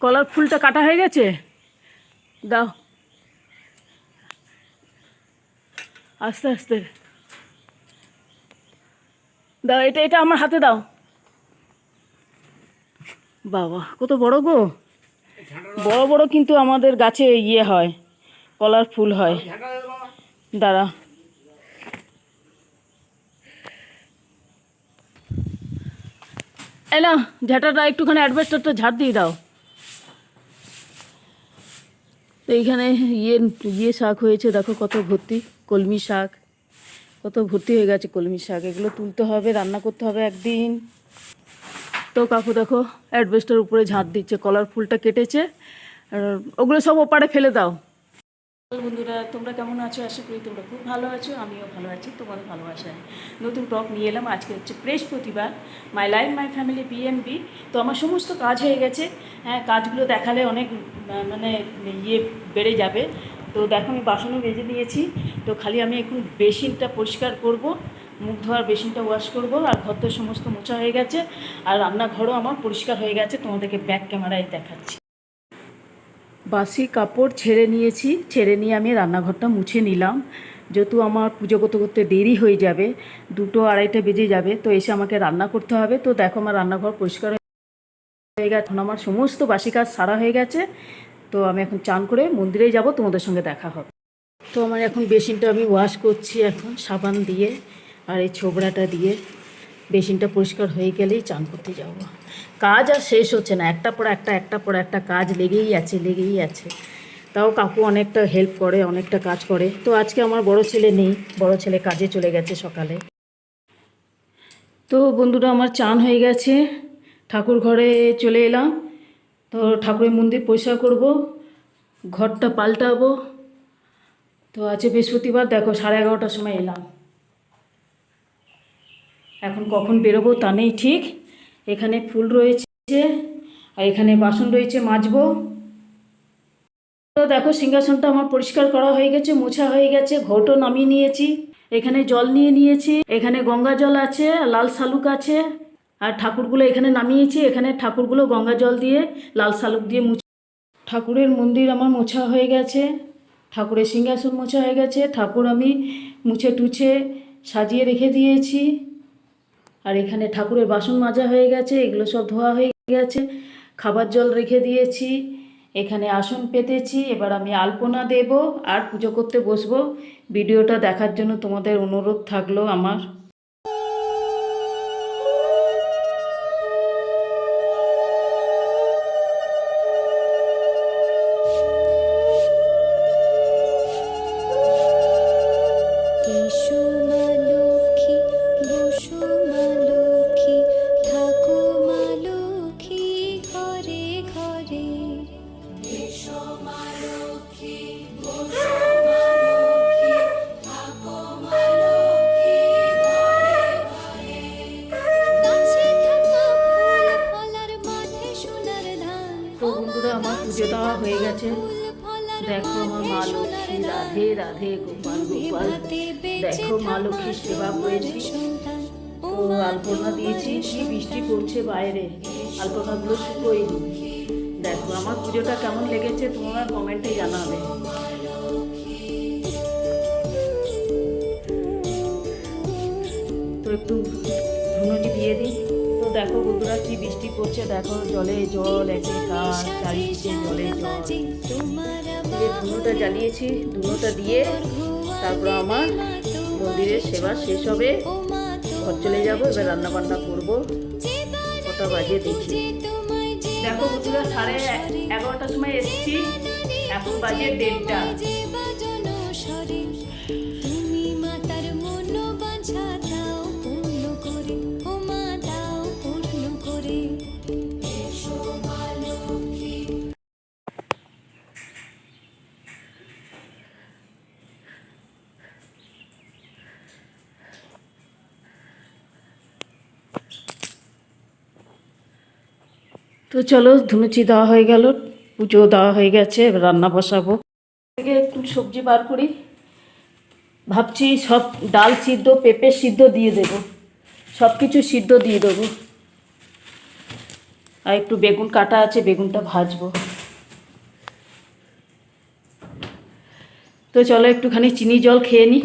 কলার ফুলটা কাটা হয়ে গেছে? দাও। আস্তে আস্তে। দাও, এটা এটা আমার হাতে দাও। বাবা, কত বড় গো। বড় বড় কিন্তু আমাদের গাছে ইয়ে হয়, কলার ফুল হয়। দাঁড়া। না ঝাঁটাটা একটুখানি অ্যাডভেস্টারটা ঝাড় দিয়ে দাও। তো এইখানে ইয়ে ইয়ে শাক হয়েছে, দেখো কত ভর্তি, কলমি শাক। কত ভর্তি হয়ে গেছে কলমি শাক। এগুলো তুলতে হবে, রান্না করতে হবে একদিন। তো কাকু দেখো, অ্যাডভেস্টার উপরে ঝাঁট দিচ্ছে, কলার ফুলটা কেটেছে। ওগুলো সব ওপারে ফেলে দাও। বন্ধুরা, তোমরা কেমন আছো? আশা করি তোমরা খুব ভালো আছো, আমিও ভালো আছি, তোমাদের ভালোবাসায়। নতুন টক নিয়ে এলাম, আজকে হচ্ছে বৃহস্পতিবার মাই লাইফ মাই ফ্যামিলি বিএমবি তো আমার সমস্ত কাজ হয়ে গেছে হ্যাঁ কাজগুলো দেখালে অনেক মানে ইয়ে বেড়ে যাবে। তো দেখো, আমি বাসনও বেজে নিয়েছি তো খালি আমি এখন বেসিনটা পরিষ্কার করব, মুখ ধোয়ার বেসিনটা ওয়াশ করব, আর ঘর সমস্ত মোছা হয়ে গেছে, আর রান্নাঘরও আমার পরিষ্কার হয়ে গেছে, তোমাদেরকে ব্যাক ক্যামেরায় দেখাচ্ছি। বাসি কাপড় ছেড়ে নিয়েছি। ছেড়ে নিয়ে আমি রান্নাঘরটা মুছে নিলাম। যেহেতু আমার পুজো করতে করতে দেরি হয়ে যাবে, দুটো আড়াইটা বেজে যাবে, তো এসে আমাকে রান্না করতে হবে। তো দেখো আমার রান্নাঘর পরিষ্কার হয়ে গেছে। এখন আমার সমস্ত বাসি কাজ সারা হয়ে গেছে। তো আমি এখন চান করে মন্দিরে যাব, তোমাদের সঙ্গে দেখা হবে। তো আমার এখন বেসিনটা আমি ওয়াশ করছি এখন সাবান দিয়ে আর এই ছোবড়াটা দিয়ে। বেসিনটা পরিষ্কার হয়ে গেলেই চান করতে যাব। কাজ আর শেষ হচ্ছে না। একটা পর একটা একটা পর একটা কাজ লেগেই আছে লেগেই আছে। তাও কাকু অনেকটা হেল্প করে, অনেকটা কাজ করে। তো আজকে আমার বড় ছেলে নেই। বড় ছেলে কাজে চলে গেছে সকালে। তো বন্ধুরা, আমার চান হয়ে গেছে। ঠাকুর ঘরে চলে এলাম। তো ঠাকুরের মন্দির পরিষ্কার করব, ঘরটা পাল্টাবো। তো আজকে বৃহস্পতিবার, দেখো সাড়ে এগারোটার সময় এলাম। এখন কখন বেরোবো তা নেই ঠিক। এখানে ফুল রয়েছে আর এখানে বাসন রয়েছে মাজবো। তো দেখো সিংহাসনটা আমার পরিষ্কার করা হয়ে গেছে, মোছা হয়ে গেছে ঘটও নামিয়ে নিয়েছি। এখানে জল নিয়ে নিয়েছি, এখানে গঙ্গা জল আছে, লাল শালুক আছে। আর ঠাকুরগুলো এখানে নামিয়েছি, এখানে ঠাকুরগুলো গঙ্গা জল দিয়ে লাল শালুক দিয়ে মুছে, ঠাকুরের মন্দির আমার মোছা হয়ে গেছে, ঠাকুরের সিংহাসন মোছা হয়ে গেছে, ঠাকুর আমি মুছে টুছে সাজিয়ে রেখে দিয়েছি। আর এখানে ঠাকুরের বাসন মাজা হয়ে গেছে, এগুলো সব ধোয়া হয়ে গেছে। খাবার জল রেখে দিয়েছি, এখানে আসন পেতেছি, এবার আমি আলপনা দেব আর পুজো করতে বসবো। ভিডিওটা দেখার জন্য তোমাদের অনুরোধ থাকল আমার। পুজো দেওয়া হয়ে গেছে। দেখো আমার মা লক্ষ্মী, রাধে রাধে গোপাল গোপাল। দেখো মা লক্ষ্মীর সেবা করেছি। তো আলপনা দিয়েছি, কি বৃষ্টি পড়ছে বাইরে। আলপনাগুলো শুকোয়নি। দেখো আমার পুজোটা কেমন লেগেছে, তোমরা কমেন্টে জানাবে। তো একটু দেখো বন্ধুরা কি বৃষ্টি পড়ছে, দেখো জলে জল, একে চারিদিকে জলে জল। যে ধুনোটা জ্বালিয়েছি, ধুনোটা দিয়ে তারপর আমার মন্দিরের সেবা শেষ হবে। ঘর চলে যাব, এবার রান্না বান্না করব। কটা বাজে দেখি। দেখো বন্ধুরা, সাড়ে এগারোটার সময় এসেছি। এখন বাজে দেড়টা। তুমি মাতার বাঁধা তো চলো ধুনুচি দেওয়া হয়ে গেল পুজো দেওয়া হয়ে গেছে রান্না বসাবো। থেকে একটু সবজি বার করি। ভাবছি সব ডাল সিদ্ধ, পেঁপে সিদ্ধ দিয়ে দেবো। সব কিছু সিদ্ধ দিয়ে দেবো। আর একটু বেগুন কাটা আছে, বেগুনটা ভাজবো। তো চলো একটুখানি চিনি জল খেয়ে নিই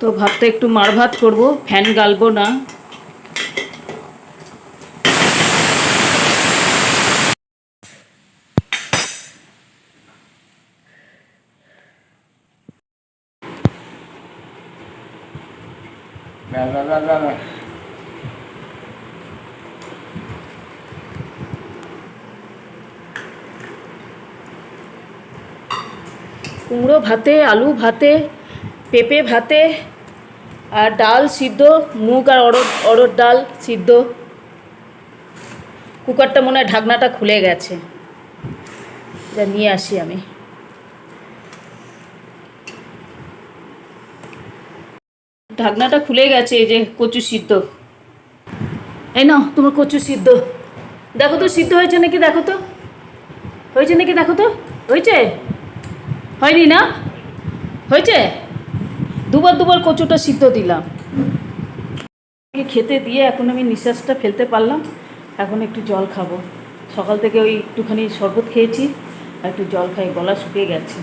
তো ভাতটা একটু মার ভাত করব ফ্যান গালবো না. কুমড়ো ভাতে আলু ভাতে পেঁপে ভাতে আর ডাল সিদ্ধ, মুগ আর অড়দ অড়দ ডাল সিদ্ধ। কুকারটা মনে হয় ঢাকনাটা খুলে গেছে। যা নিয়ে আসি আমি। ঢাকনাটা খুলে গেছে এই যে কচু সিদ্ধ। এই নাও, তোমার কচু সিদ্ধ। দেখো তো, সিদ্ধ হয়েছে নাকি দেখো তো? হয়েছে নাকি দেখো তো? হয়েছে? হয়নি না? হয়েছে? দুবার দুবার কচুটা সিদ্ধ দিলাম। খেতে দিয়ে এখন আমি নিঃশ্বাসটা ফেলতে পারলাম। এখন একটু জল খাব। সকাল থেকে ওই একটুখানি শরবত খেয়েছি, আর একটু জল খাই, গলা শুকিয়ে গেছে।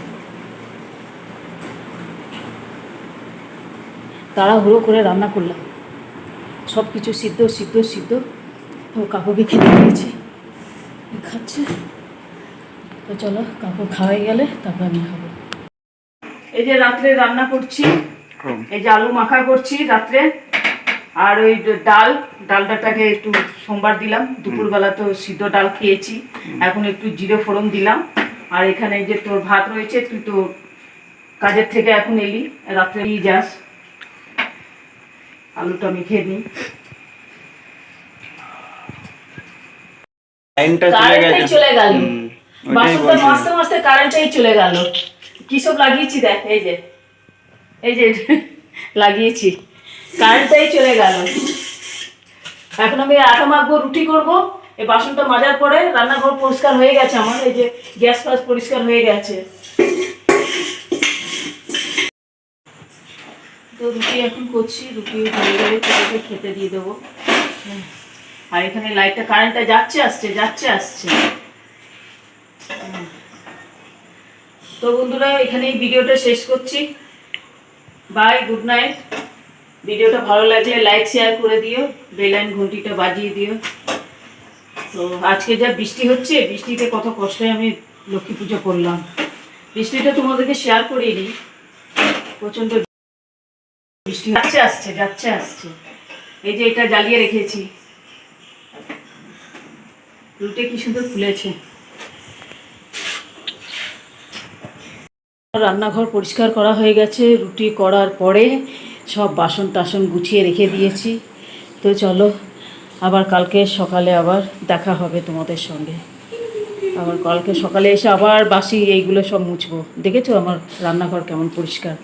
তাড়াহুড়ো করে রান্না করলাম। সব কিছু সিদ্ধ সিদ্ধ সিদ্ধ। তো কাকুকে খেতে দিয়েছি। খাচ্ছে। তো চলো, কাকু খাওয়াই গেলে, তারপর আমি খাব। এই যে রাত্রে রান্না করছি এই যে আলু মাখা করছি রাত্রে আর ওই ডাল ডালটাটাকে একটু সোমবার দিলাম দুপুরবেলা তো সিদ্ধ ডাল খেয়েছি এখন একটু জিরে ফোড়ন দিলাম আর এখানে যে তোর ভাত রয়েছে তুই তো কাজের থেকে এখন এলি রাত্রে যাস। আলুটা মেখে নিই। লাইনটা চলে কারেন্টটাই চলে গেল। বাসনটা। মাজতে মাজতে কারেন্টটাই চলে গেল। কি সব লাগিয়েছি দেখ এই যে। এই যে লাগিয়েছি। কারেন্টটাই চলে গেল। এখন আমি আটা মাখবো, রুটি করব। এই বাসনটা মাজার পরে রান্নাঘর পরিষ্কার হয়ে গেছে আমার, এই যে গ্যাস ফাস পরিষ্কার হয়ে গেছে। তো রুটি এখন করছি, রুটি হয়ে গেলে তাদেরকে খেতে দিয়ে দেবো। আর এখানে লাইটটা, কারেন্টটা যাচ্ছে, আসছে যাচ্ছে, আসছে। তো বন্ধুরা এখানে ভিডিওটা শেষ করছি। বাই গুড নাইট ভিডিওটা ভালো লাগলে লাইক শেয়ার করে দিও বেলাইন ঘন্টিটা বাজিয়ে দিও। তো আজকে যা বৃষ্টি হচ্ছে, বৃষ্টিতে কত কষ্টে আমি লক্ষ্মী পুজো করলাম। বৃষ্টিটা তোমাদেরকে শেয়ার করিয়ে দিই। প্রচণ্ড বৃষ্টি যাচ্ছে আসছে যাচ্ছে, আসছে। এই যে এটা জ্বালিয়ে রেখেছি। রুটে কি সুন্দর ফুলেছে। রান্নাঘর পরিষ্কার করা হয়ে গেছে, রুটি করার পরে সব বাসন টাসন গুছিয়ে রেখে দিয়েছি। তো চলো, আবার কালকে সকালে আবার দেখা হবে তোমাদের সঙ্গে। আবার কালকে সকালে এসে আবার বাসি এইগুলো সব মুছবো। দেখেছ আমার রান্নাঘর কেমন পরিষ্কার?